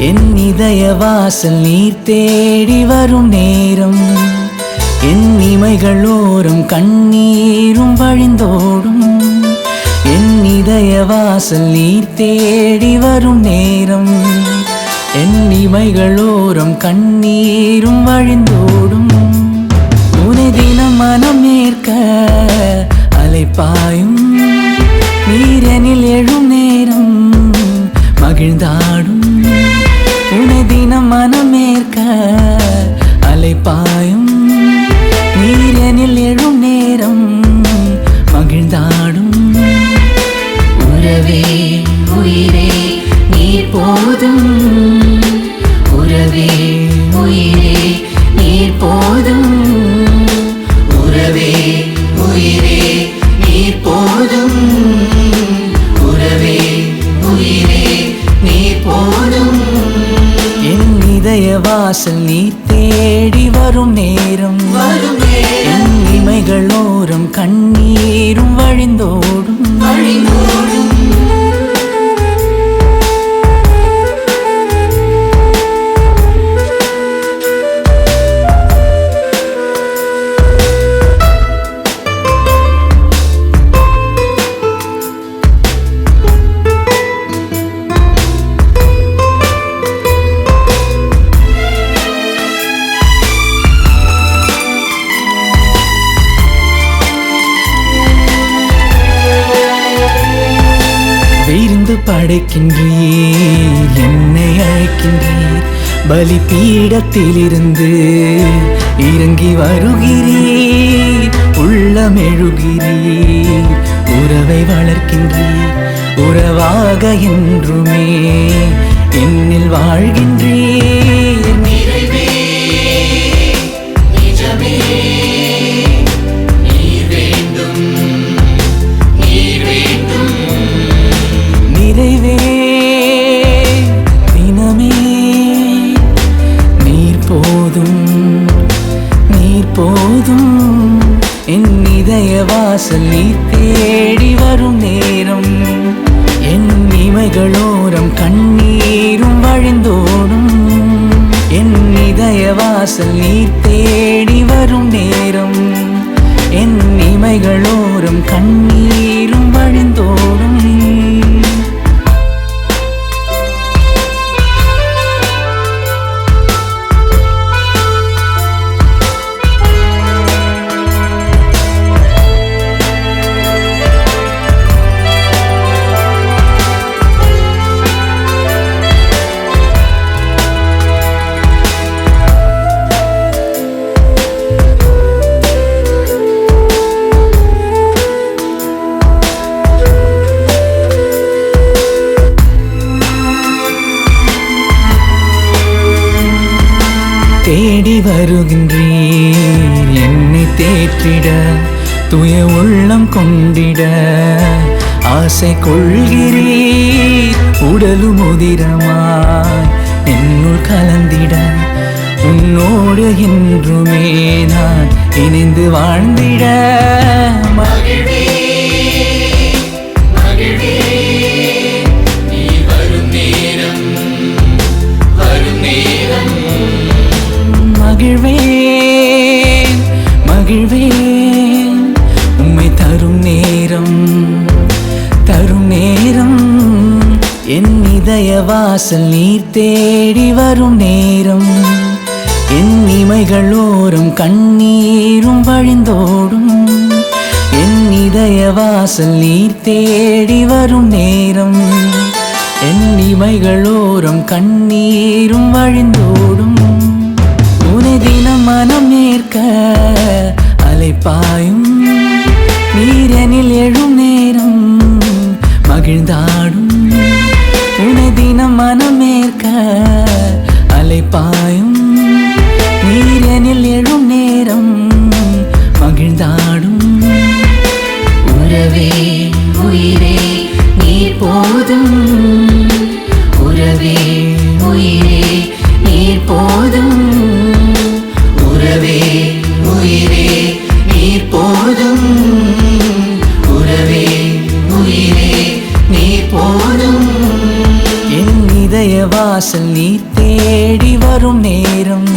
என் இதய வாசல் நீர் தேடி வரும் நேரம். என் இமைகளோரம் கண்ணீரும் வழிந்தோடும். என் இதய வாசல் நீர் தேடி வரும் நேரம். என் இமைகளோரம் கண்ணீரும் வழிந்தோடும். உனை தினம் மனம் ஏற்க அலைப்பாயும். நீரனில் எழும் நேரம் மகிழ்ந்தாடும். உனை தினம் மனமேற்க ஏற்க அலைப்பாயும். நீரனில் எழும் நேரம் மகிழ்ந்தாடும். உறவே உயிரே நீர் போதும். உறவே உயிரே நீர் போதும். உறவே உயிரே வாசல் நீர் தேடி வரும் நேரம். இமைகளோரம் கண்ணீரும் வழிந்தோடும். வழிந்தோடும். விருந்து என்னை அழைக்கின்றீர். பலி பீடத்திலிருந்து இறங்கி வருகிறீர். உள்ளமெழுகிறீர். உறவை வளர்க்கின்றீர். உறவாக என்றுமே என்னில் வாழ்கின்றீர். என் வாசல் நீ தேடி வரும் நேரம். என் இமைகளோரம் கண்ணீரும் வழிந்தோடும். என் இதய வாசல் நீ தேடி வரும் நேரம். என் இமைகளோரம் கண்ணீர் தேடி என்னை தேற்றிட துய உள்ளம் கொண்டிட ஆசை கொள்கிறீர். உடலும் உதிரமாய் என்னுள் கலந்திட உன்னோடு என்றுமே நான் இணைந்து வாழ்ந்திட. மகிழ்வி. இதய வாசல் நீர் தேடி வரும் நேரம். என் இமைகளோரும் கண்ணீரும் வழிந்தோடும். என் இதய வாசல் நீர் தேடி வரும் நேரம். என் இமைகளோரும் கண்ணீரும் வழிந்தோடும். உனை தினம் மனம் ஏற்க அலைப்பாயும் உயிரே நீ போதும். உறவே உயிரே நீ போதும். உறவே உயிரே நீ போதும். உறவே உயிரே நீ போதும். என் இதய வாசல் நீ தேடி வரும் நேரம்